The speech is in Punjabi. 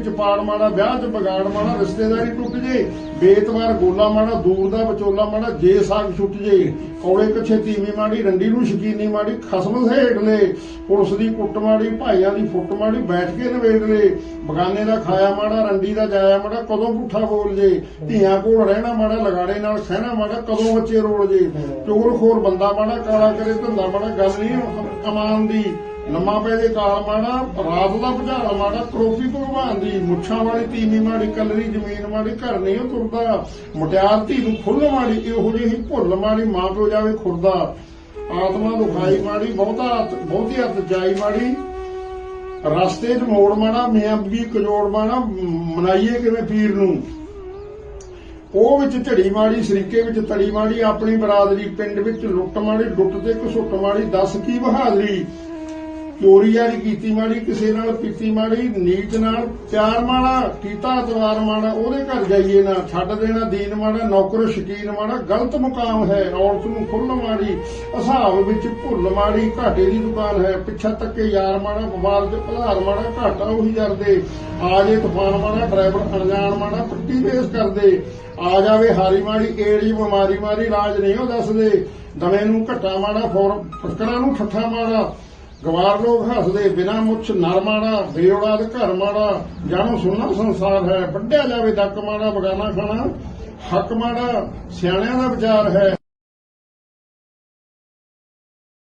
ਵਿੱਚ ਪਾੜ ਮਾੜਾ, ਵਿਆਹ 'ਚ ਬਗਾੜ ਮਾੜਾ, ਰਿਸ਼ਤੇਦਾਰੀ ਟੁੱਟ ਜੇ ਬੇਤਵਾਰ ਗੋਲਾ ਮਾੜਾ, ਦੂਰ ਦਾ ਵਿਚੋਲਾ ਮਾੜਾ, ਜੇ ਸਾਗ ਛੁੱਟ ਜੇ ਕੌੜੇ ਕੱਛੇ ਤੀਵੀਂ ਮਾੜੀ, ਰੰਡੀ ਨੂੰ ਸ਼ਕੀਨੀ ਮਾੜੀ, ਖਸਮ ਸਹੇੜ ਪੁਲਿਸ ਦੀ ਕੁੱਟ ਮਾੜੀ, ਭਾਈਆਂ ਦੀ ਫੁੱਟ ਮਾੜੀ, ਬੈਠ ਕੇ ਨਵੇੜ ਬਗਾਨੇ ਦਾ ਖਾਇਆ ਮਾੜਾ, ਰੰਡੀ ਦਾ ਜਾਇਆ ਮਾੜਾ, ਕਦੋਂ ਪੁੱਠਾ ਬੋਲ ਜੇ, ਧੀਆਂ ਕੋਲ ਰਹਿਣਾ ਮਾੜਾ, ਲਗਾੜੇ ਨਾਲ ਸਹਿਣਾ ਮਾੜਾ, ਕਦੋਂ ਬੱਚੇ ਰੋਲ ਜੇ ਚੋਰ ਖੋਰ ਬੰਦਾ ਮਾੜਾ, ਕਾਲਾ ਕਰੇ, ਧੰਦਾ ਮਾੜਾ, ਗੱਲ ਨਹੀਂ ਕਮਾਨ ਦੀ। ਲੰਮਾ ਪੈ ਦੇ ਕਾਲ ਮਾੜਾ, ਰਾਤ ਦਾ ਭੁਜਾਲ ਮਾੜਾ, ਕਰੋਪੀ ਭਗਵਾਨ ਦੀ, ਮੁੱਛਾਂ ਵਾਲੀ ਤੀਵੀਂ ਮਾੜੀ, ਕੱਲਰੀ, ਜ਼ਮੀਨ ਮਾੜੀ, ਘਰ ਨਹੀਂ ਉਹ ਤੁਰਦਾ। ਮੁਟਿਆਰ ਧੀ ਨੂੰ ਫੁੱਲ ਮਾੜੀ, ਇਹੋ ਜਿਹੀ ਭੁੱਲ ਮਾੜੀ, ਮਾਂ ਪਿਓ ਜਾਵੇ ਖੁਰਦਾ। ਆਤਮਾ ਦੁਖਾਈ ਮਾੜੀ, ਬਹੁਤਾ ਬਹੁਤੀ ਹੱਥ ਜਾਈ ਮਾੜੀ। ਰਸਤੇ 'ਚ ਮੋੜ ਮਾੜਾ ਮੀਆਂ ਬੀਬੀ ਕਜੋੜ ਮਾੜਾ, ਮਨਾਈਏ ਕਿਵੇਂ ਪੀਰ ਨੂੰ? ਉਹ ਵਿੱਚ ਝੜੀ ਮਾੜੀ, ਸਰੀਕੇ ਵਿੱਚ ਤੜੀ ਮਾੜੀ, ਆਪਣੀ ਬਰਾਦਰੀ ਪਿੰਡ ਵਿੱਚ ਲੁੱਟ ਮਾੜੀ, ਲੁੱਟ ਤੇ ਘਸੁੱਟ ਮਾੜੀ, ਦੱਸ ਕੀ ਬਹਾਦਰੀ? ਚੋਰੀ ਯਾਰੀ ਕੀਤੀ ਮਾੜੀ, ਕਿਸੇ ਨਾਲ ਪੀਤੀ ਮਾੜੀ, ਨੀਚ ਨਾਲ ਪਿਆਰ ਮਾੜਾ, ਕੀਤਾ ਅਤਵਾਰ ਮਾੜਾ, ਉਹਦੇ ਘਰ ਜਾਈਏ ਨਾ, ਛੱਡ ਦੇਣਾ, ਦੀਨ ਮਾੜਾ, ਨੌਕਰ ਸ਼ਕੀਨ ਮਾੜਾ, ਗਲਤ ਮੁਕਾਮ ਹੈ, ਔਰਤ ਨੂੰ ਖੁੱਲ ਮਾੜੀ ਹਿਸਾਬ ਵਿੱਚ ਭੁੱਲ ਮਾੜੀ, ਘਾਟੇ ਦੀ ਦੁਕਾਨ ਹੈ, ਪਿੱਛਾ ਤੱਕੇ ਯਾਰ ਮਾੜਾ, ਬਿਮਾਰ ਚ ਭਲਾਰ ਮਾੜਾ, ਘਾਟਾ ਉਹੀ ਕਰਦੇ, ਆ ਜੇ ਤੂਫਾਨ ਮਾੜਾ, ਡਰਾਈਵਰ ਅਣਜਾਣ ਮਾੜਾ, ਪੱਟੀ ਬੇਸ ਕਰਦੇ, ਆ ਜਾਵੇ ਹਾਰੀ ਮਾੜੀ, ਏੜੀ ਬਿਮਾਰੀ ਮਾਰੀ ਇਲਾਜ ਨਹੀਂ ਉਹ ਦੱਸਦੇ ਦਵੇਂ ਨੂੰ ਘੱਟਾ ਮਾੜਾ ਫੋਰ ਫਟਕਰਾਂ ਨੂੰ ਠੱਠਾ ਮਾੜਾ ਗਵਾਰ ਲੋਕ ਹੱਸਦੇ ਬਿਨਾ ਮੁੱਛ, ਨਰ ਮਾੜਾ ਬੇਉਲਾਦ ਘਰ ਮਾੜਾ, ਜਾਣੋ ਸੁਣਨਾ ਸੰਸਾਰ ਹੈ ਵੱਡਿਆ ਜਾਵੇ ਡੱਕ ਮਾੜਾ, ਬਗਾਨਾ ਖਾਣਾ ਹੱਕ ਮਾੜਾ, ਸਿਆਣਿਆਂ ਦਾ ਵਿਚਾਰ ਹੈ।